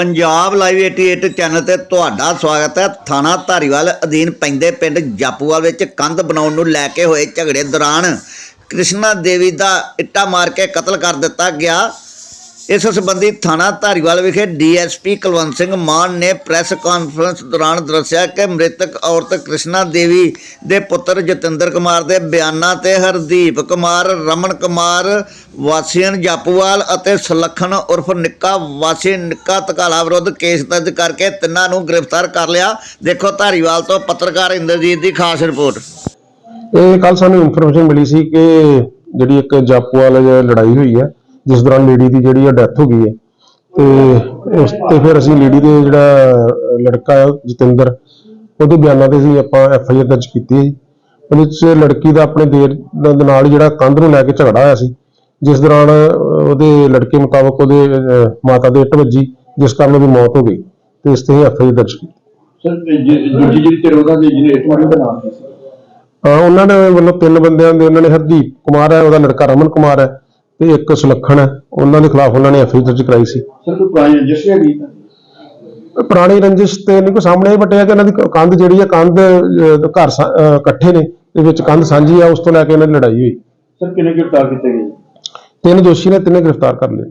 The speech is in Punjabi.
ਪੰਜਾਬ ਲਾਈਵ 88 ਚੈਨਲ ਤੇ ਤੁਹਾਡਾ ਸਵਾਗਤ ਹੈ। ਥਾਣਾ ਧਾਰੀਵਾਲ ਅਧੀਨ ਪੈਂਦੇ ਪਿੰਡ ਜਾਪੂਵਾਲ ਵਿੱਚ ਕੰਧ ਬਣਾਉਣ ਨੂੰ ਲੈ ਕੇ ਹੋਏ ਝਗੜੇ ਦੌਰਾਨ ਕ੍ਰਿਸ਼ਨਾ ਦੇਵੀ ਦਾ ਇੱਟਾ ਮਾਰ ਕੇ ਕਤਲ ਕਰ ਦਿੱਤਾ ਗਿਆ। ਇਸ ਸੰਬੰਧੀ ਥਾਣਾ ਧਾਰੀਵਾਲ ਵਿਖੇ ਡੀਐਸਪੀ ਕੁਲਵੰਤ ਸਿੰਘ ਮਾਨ ਨੇ ਪ੍ਰੈਸ ਕਾਨਫਰੰਸ ਦੌਰਾਨ ਦੱਸਿਆ ਕਿ ਮ੍ਰਿਤਕ ਔਰਤ ਕ੍ਰਿਸ਼ਨਾ ਦੇਵੀ ਦੇ ਪੁੱਤਰ ਜਤਿੰਦਰ ਕੁਮਾਰ ਦੇ ਬਿਆਨਾਂ ਤੇ ਹਰਦੀਪ ਕੁਮਾਰ, ਰਮਨ ਕੁਮਾਰ ਵਾਸੀਨ ਜਾਪੂਵਾਲ ਅਤੇ ਸੁਲੱਖਣ ਉਰਫ ਨਿੱਕਾ ਵਾਸੀ ਨਿੱਕਾ ਤਕਾਲਾ ਵਿਰੁੱਧ ਕੇਸ ਦਰਜ ਕਰਕੇ ਤਿੰਨਾਂ ਨੂੰ ਗ੍ਰਿਫਤਾਰ ਕਰ ਲਿਆ। ਦੇਖੋ ਧਾਰੀਵਾਲ ਤੋਂ ਪੱਤਰਕਾਰ ਇੰਦਰਜੀਤ ਦੀ ਖਾਸ ਰਿਪੋਰਟ। ਇਹ ਕੱਲ ਸਾਨੂੰ ਇਨਫੋਰਮੇਸ਼ਨ ਮਿਲੀ ਸੀ ਕਿ ਜਿਹੜੀ ਇੱਕ ਜਾਪੂਵਾਲ ਲੜਾਈ ਹੋਈ ਹੈ ਜਿਸ ਦੌਰਾਨ ਲੇਡੀ ਦੀ ਜਿਹੜੀ ਆ ਡੈਥ ਹੋ ਗਈ ਹੈ। ਤੇ ਉਸ ਤੇ ਫਿਰ ਅਸੀਂ ਲੇਡੀ ਦੇ ਜਿਹੜਾ ਲੜਕਾ ਹੈ ਜਤਿੰਦਰ ਉਹਦੇ ਬਿਆਨਾਂ ਤੇ ਅਸੀਂ ਆਪਾਂ ਐਫ ਆਈ ਆਰ ਦਰਜ ਕੀਤੀ ਹੈ ਜੀ। ਉਹਦੇ ਚ ਲੜਕੀ ਦਾ ਆਪਣੇ ਦੇਰ ਦੇ ਨਾਲ ਜਿਹੜਾ ਕੰਧ ਨੂੰ ਲੈ ਕੇ ਝਗੜਾ ਹੋਇਆ ਸੀ ਜਿਸ ਦੌਰਾਨ ਅਹ, ਉਹਦੇ ਲੜਕੇ ਮੁਤਾਬਕ ਉਹਦੇ ਅਹ, ਮਾਤਾ ਦੇ ਇੱਟ ਵੱਜੀ ਜਿਸ ਕਾਰਨ ਉਹਦੀ ਮੌਤ ਹੋ ਗਈ। ਤੇ ਇਸ ਤੇ ਐਫ ਆਈ ਆਰ ਦਰਜ ਕੀਤੀ। ਸਰ ਦੂਜੀ ਜਿਹੜੀ ਧਿਰ ਉਹਦਾ ਜਿਹਨੇ ਇੱਕ ਵਾਰੀ ਬਣਾ ਦਿੱਤੀ ਸੀ? ਹਾਂ ਉਹਨਾਂ ਦੇ ਵੱਲੋਂ ਤਿੰਨ ਬੰਦਿਆਂ ਦੇ ਉਹਨਾਂ ਨੇ ਹਰਦੀਪ ਕੁਮਾਰ ਹੈ ਉਹਦਾ ਲੜਕਾ ਰਮਨ ਕੁਮਾਰ ਹੈ। ਤੇ ਇੱਕ ਸੁਲੱਖਣ ਹੈ ਉਹਨਾਂ ਦੇ ਖਿਲਾਫ ਉਹਨਾਂ ਨੇ ਐਫਆਈਆਰ ਦਰਜ ਕਰਾਈ ਸੀ। ਸਰ ਕੋਈ ਪੁਰਾਣੀ ਰੰਜਿਸ਼ ਹੈਗੀ? ਤਾਂ ਪੁਰਾਣੀ ਰੰਜਿਸ਼ ਤੇ ਨਹੀਂ ਕੋ ਸਾਹਮਣੇ ਬਟ ਇਹ ਹੈ ਕਿ ਇਹਨਾਂ ਦੀ ਕੰਧ ਜਿਹੜੀ ਹੈ ਕੰਧ ਅਹ, ਘਰ ਸਾ- ਅਹ, ਇਕੱਠੇ ਨੇ ਦੇ ਵਿੱਚ ਕੰਧ ਸਾਂਝੀ ਆ ਉਸ ਤੋਂ ਲੈ ਕੇ ਇਹਨਾਂ ਦੀ ਲੜਾਈ ਹੋਈ। ਸਰ ਕਿੰਨੇ ਗ੍ਰਿਫਤਾਰ ਕੀਤੇ ਗਏ? ਤਿੰਨ ਦੋਸ਼ੀ ਨੇ ਤਿੰਨੇ ਗ੍ਰਿਫਤਾਰ ਕਰ ਲਏ।